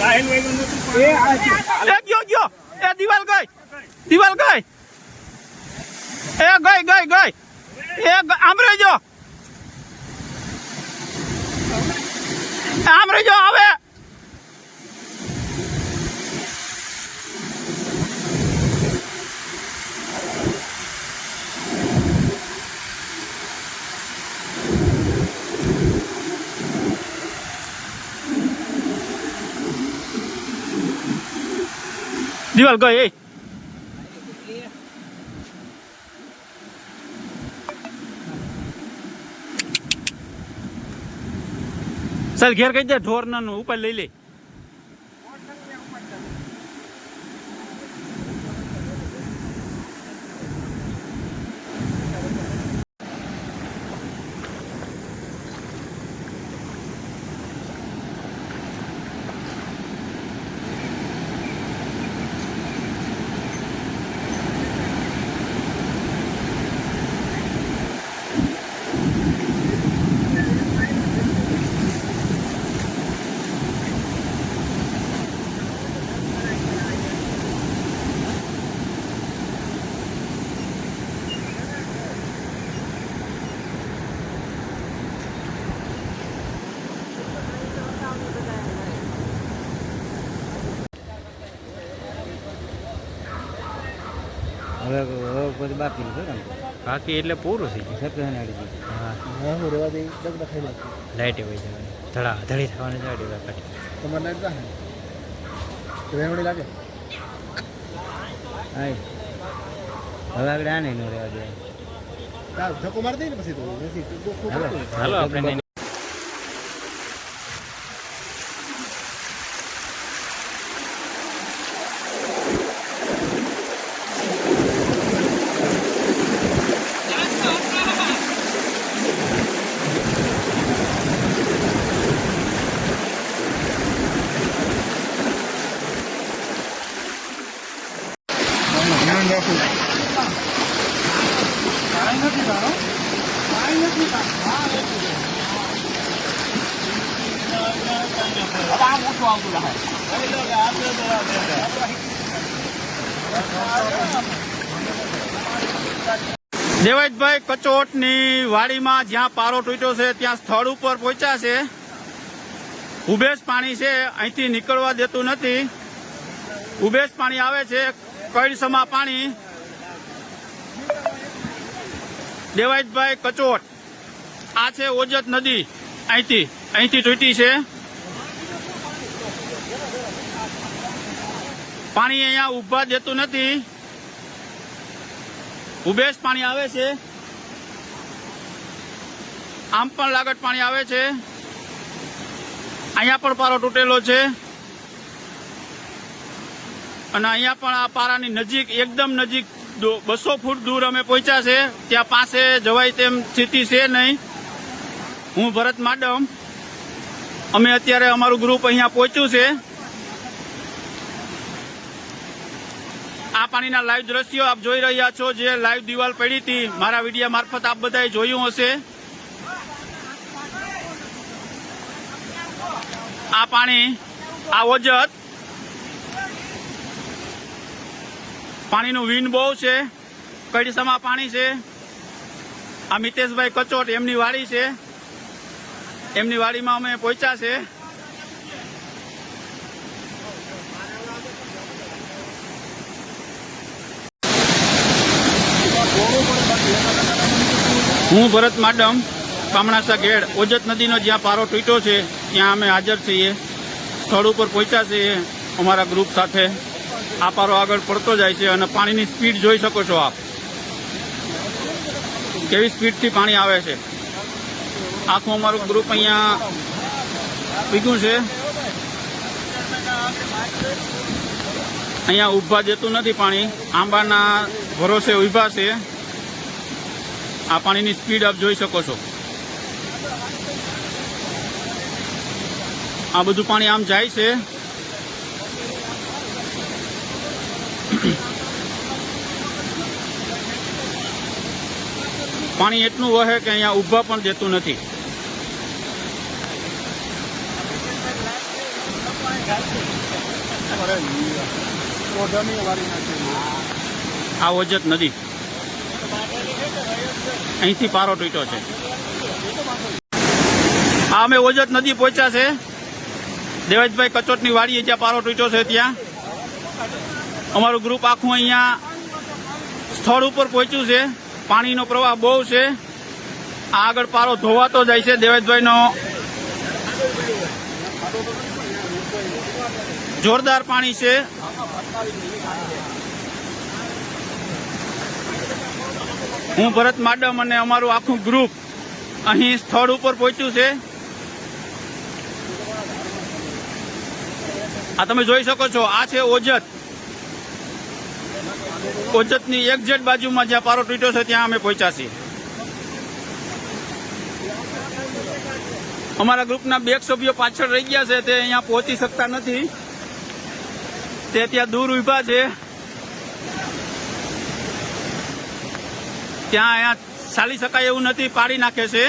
એ આ છે. એ ગયો ગયો. એ દિવાલ ગઈ. દિવાલ ગઈ. એ ગઈ ગઈ ગઈ. એ આમ રહેજો આમ રહેજો હવે. દિવાલ ગઈ એ. ચાલ ઘેર કહી દે ઢોર ના ઉપર લઈ લે. હવે હવે પછી બાકી છે બાકી એટલે પૂરું થઈ ગયું. સત્યનારાયણ અડી ગયું હા. હું રેવા દઈ ડગ ખાઈ લાગતી લાઈટ વહી જવાની. ધડા ધડી થવાની છે અઢી કાઢી. તમારે લાઈટ જાહે રેવડી લાગે? હાય હવે આગળ આને નો રેવા દે ધક્કો મારી દઈ ને પછી તો. નથી હાલો આપણે રાખું દેવાજભાઈ કચોટની વાડીમાં જ્યાં પારો તૂટ્યો છે, ત્યાં સ્થળ ઉપર પહોંચ્યા છે. ઉભેશ પાણી છે, અહીંથી નીકળવા દેતું નથી. ઉભેશ પાણી આવે છે કઈસમા પાણી. દેવાજભાઈ કચોટ. આ છે ઓજત નદી. અહીંથી અહીંથી તૂટી છે. પાણી અહીંયા ઊભા દેતું નથી. ઉભેશ પાણી આવે છે. આમ પણ લાગત પાણી આવે છે. અહીંયા પણ પારો તૂટેલો છે. અને અહીંયા પણ આ પારાની નજીક, એકદમ નજીક બસો ફૂટ દૂર અમે પહોંચ્યા છે. ત્યાં પાસે જવાય તેમ સ્થિતિ છે નહીં. હું ભરત માડમ. અમે અત્યારે અમારું ગ્રુપ અહીંયા પહોંચ્યું છે. આ પાણીના લાઈવ દ્રશ્યો આપ જોઈ રહ્યા છો, જે લાઈવ દિવાલ પડી હતી. મારા વિડીયા મારફત આપ બધાએ જોયું હશે. આ પાણી, આ ઓજત પાણીનું વિન બહુ છે. કડીસામાં પાણી છે. આ મિતેશભાઈ કચોટ એમની વાડી છે. એમની વાડીમાં અમે પહોંચ્યા છે. હું ભરત માડમ પામણાસા ગેડ, ઓજત નદીનો જ્યાં પારો તૂટ્યો છે, ત્યાં અમે હાજર છીએ. સ્થળ ઉપર પહોંચ્યા છીએ અમારા ગ્રુપ સાથે. આ પારો આગળ પડતો જાય છે અને પાણીની સ્પીડ જોઈ શકો છો આપ. કેવી સ્પીડથી પાણી આવે છે? આખું અમારું ગ્રુપ અહીંયા ભીગું છે. અહીંયા ઊભા જતું નથી પાણી. આંબાના ભરોસે ઊભા છે. આ પાણીની સ્પીડ આપ જોઈ શકો છો. આ બધું પાણી આમ જાય છે. પાણી એટલું વહે કે અહીંયા ઊભા પણ દેતું નથી. આ ઓજત નદી. અહીંથી પારો તૂટ્યો છે. આ અમે ઓજત નદી પહોંચ્યા છે. દેવાજભાઈ કચોટની વાડીએ જ્યાં પારો તૂટ્યો છે ત્યાં. અમારું ગ્રુપ આખું અહીંયા સ્થળ ઉપર પહોંચ્યું છે. પાણીનો પ્રવાહ બહુ છે. આગળ પારો ધોવાતો જાય છે. દેવેશભાઈનો જોરદાર પાણી છે. હું ભરત માડમ અને અમારું આખું ગ્રુપ અહીં સ્થળ ઉપર પહોંચ્યું છે. આ તમે જોઈ શકો છો. આ છે ઓજત. ઓજતની જેટ બાજુમાં જ્યાં પારો તૂટ્યો છે, ત્યાં અમે પહોંચ્યા છીએ. અમારા ગ્રુપના બે સભ્યો પાછળ રહી ગયા છે, તે અહીંયા પહોંચી શકતા નથી. તે ત્યાં દૂર ઊભા છે. ત્યાં અહીંયા ચાલી શકાય એવું નથી, પાડી નાખે છે.